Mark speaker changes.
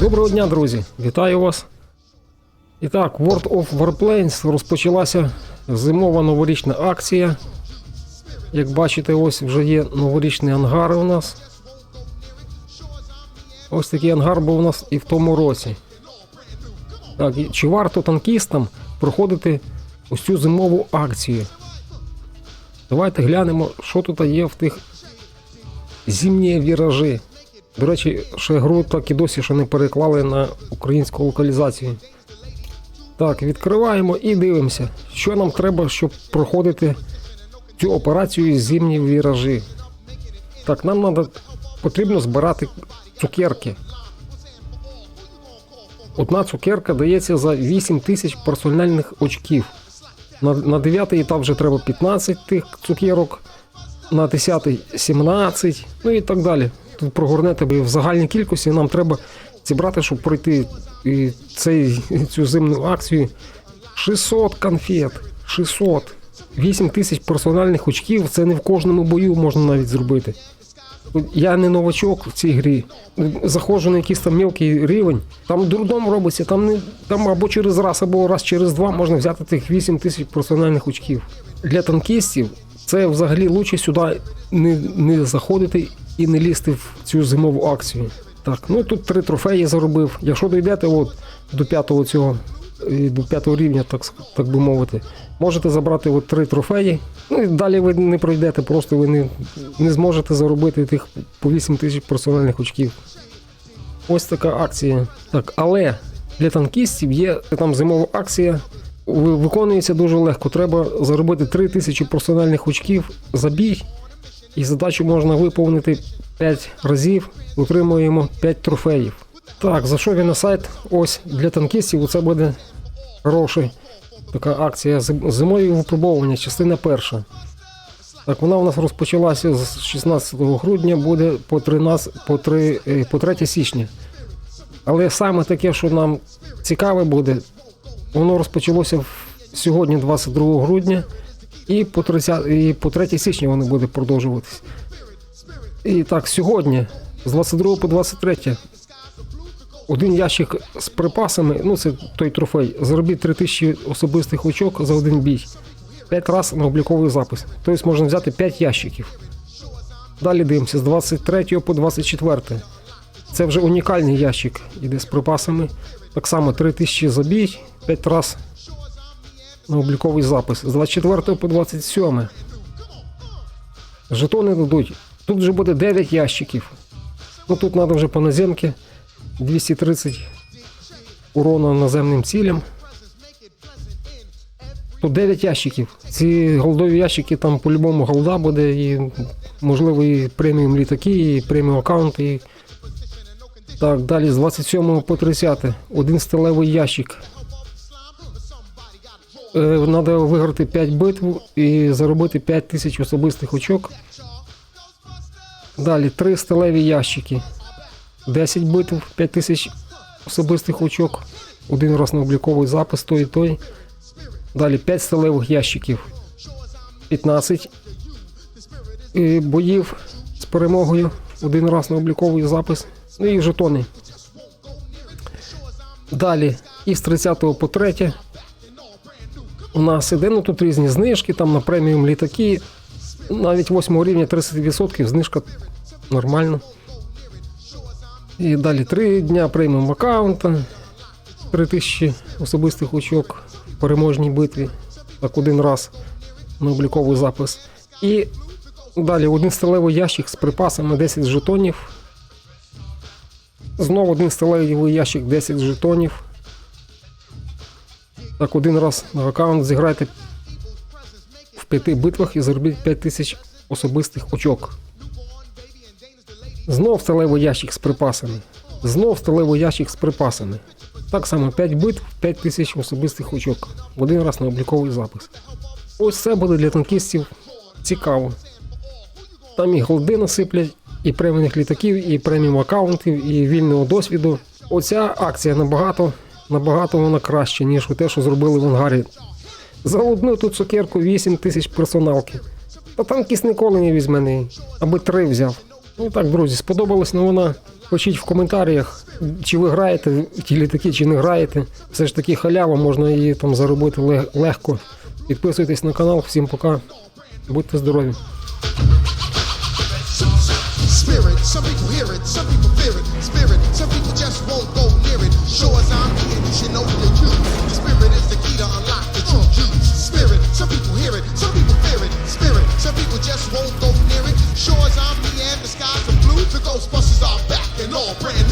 Speaker 1: Доброго дня, друзі! Вітаю вас! І так, World of Warplanes розпочалася зимова новорічна акція. Як бачите, ось вже є новорічний ангар у нас. Ось такий ангар був у нас і в тому році. Так, чи варто танкістам проходити ось цю зимову акцію? Давайте глянемо, що тут є в тих зимні віражі. До речі, ще гру так і досі ще не переклали на українську локалізацію. Так, відкриваємо і дивимося, що нам треба, щоб проходити цю операцію зимні віражі. Так, нам надо, потрібно збирати цукерки. Одна цукерка дається за 8 тисяч персональних очків. На, на 9 етап вже треба 15 тих цукерок, на 10 17, ну і так далі. Тут прогорнете бо в загальній кількості нам треба зібрати, щоб пройти і цей, цю зимну акцію. 600 конфет. 600. 8 тисяч персональних очків. Це не в кожному бою можна навіть зробити. Я не новачок в цій грі. Заходжу на якийсь там мілкий рівень, там дурдом робиться, там не там або через раз, або раз через два можна взяти тих 8 тисяч персональних очків. Для танкістів це взагалі лучше сюди не, не заходити і не лізти в цю зимову акцію. Так, ну тут три трофеї заробив. Якщо дійдете от до п'ятого цього, е, до п'ятого рівня, так, так би мовити, можете забрати от три трофеї. Ну і далі ви не пройдете, просто ви не, не зможете заробити тих по 8 тисяч персональних очків. Ось така акція. Так, але для танкістів є там зимова акція. Виконується дуже легко. Треба заробити 3 тисячі персональних очків за бій. І задачу можна виповнити 5 разів, отримуємо 5 трофеїв. Так, зайшов я на сайт. Ось для танкістів це буде хороша така акція зим- зимові випробовування, частина перша. Так, вона у нас розпочалася з 16 грудня, буде по 13, по 3, е, по 3 січня. Але саме таке, що нам цікаве буде, воно розпочалося сьогодні, 22 грудня, і по 30, і по 3 січня воно буде продовжуватись. І так, сьогодні, з 22 по 23, один ящик з припасами, ну це той трофей, заробіть 3000 особистих очок за один бій. 5 разів на обліковий запис. Тобто можна взяти 5 ящиків. Далі дивимося з 23 по 24. Це вже унікальний ящик, іде з припасами. Так само 3000 за бій, 5 разів на обліковий запис. З 24 по 27. Жетони дадуть. Тут вже буде 9 ящиків. Ну тут треба вже по наземки 230 урона наземним цілям. Тут 9 ящиків. Ці голдові ящики там по-любому голда буде, і можливо і преміум літаки, і преміум аккаунти. І... Так, далі з 27 по 30. Один сталевий ящик. Треба виграти 5 битв і заробити 5 тисяч особистих очок. Далі 3 сталеві ящики. 10 битв, 5 тисяч особистих очок. Один раз на обліковий запис, той і той. Далі 5 сталевих ящиків. 15 е, боїв з перемогою. Один раз на обліковий запис. Ну і жетони. Далі із 30 по 3 у нас іде, ну тут різні знижки, там на преміум літаки. Навіть 8 рівня 30% знижка нормально. І далі 3 дня преміум аккаунта, 3000 особистих очок в переможній битві. Так один раз на обліковий запис. І далі один сталевий ящик з припасами 10 жетонів. Знову один сталевий ящик 10 жетонів. Так, один раз на аккаунт зіграйте в п'яти битвах і заробіть 5000 особистих очок. Знов сталевий ящик з припасами. Знов сталевий ящик з припасами. Так само 5 битв, 5 тисяч особистих очок. Один раз на обліковий запис. Ось це буде для танкістів цікаво. Там і голди насиплять, і преміумних літаків, і преміум аккаунтів, і вільного досвіду. Оця акція набагато, набагато вона краще, ніж те, що зробили в ангарі. За одну ту цукерку 8 тисяч персоналки. Та танкіст ніколи не візьме неї, аби три взяв. Ну так, друзі, сподобалась новина. Пишіть в коментарях, чи ви граєте в ті літаки, чи не граєте. Все ж таки халява, можна її там заробити легко. Підписуйтесь на канал, всім пока. Будьте здорові.
Speaker 2: spirit. Some people hear it, some people fear it. Spirit, some people just won't go near it. Sure as I'm here, you should know that you. Spirit is the key to unlock the true juice. Spirit, some people hear it, some people fear it. Spirit, some people just won't go near it. Sure as I'm here, the skies are blue. The Ghostbusters are back and all brand